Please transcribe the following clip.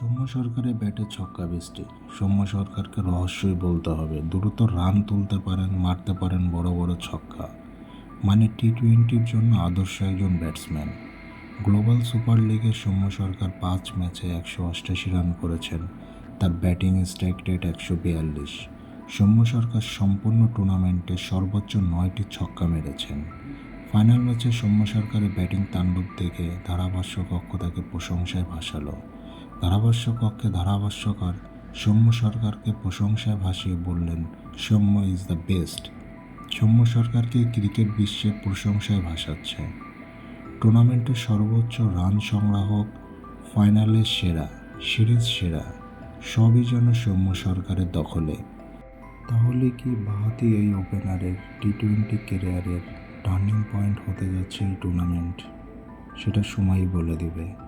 সৌম্য সরকারের ব্যাটে ছক্কা বৃষ্টি। সৌম্য সরকারকে রহস্যই বলতে হবে। দ্রুত রান তুলতে পারেন, মারতে পারেন বড় বড় ছক্কা। মানে টি টোয়েন্টির জন্য আদর্শ একজন ব্যাটসম্যান। গ্লোবাল সুপার লিগে সৌম্য সরকার পাঁচ ম্যাচে একশো অষ্টাশি রান করেছেন। তার ব্যাটিং স্ট্রাইক রেট একশো বিয়াল্লিশ। সৌম্য সরকার সম্পূর্ণ টুর্নামেন্টে সর্বোচ্চ নয়টি ছক্কা মেরেছেন। ফাইনাল ম্যাচে সৌম্য সরকারের ব্যাটিং তাণ্ডব দেখে ধারাভাষ্য কক্ষ তাকে প্রশংসায় ভাসালো। ধারাভাষ্য কক্ষে ধারাভাষ্যকার সৌম্য সরকারকে প্রশংসায় ভাসিয়ে বললেন, Soumya is the best Soumya সরকারকে ক্রিকেট বিশ্বে প্রশংসায় ভাসাচ্ছে। টুর্নামেন্টের সর্বোচ্চ রান সংগ্রাহক, ফাইনালে সেরা, সিরিজ সেরা, সবই যেন সৌম্য সরকারের দখলে। তাহলে কি বাহাতি এই ওপেনারের টি টোয়েন্টি কেরিয়ারের টার্নিং পয়েন্ট হতে যাচ্ছে এই টুর্নামেন্ট? সেটা সময়ই বলে দিবে।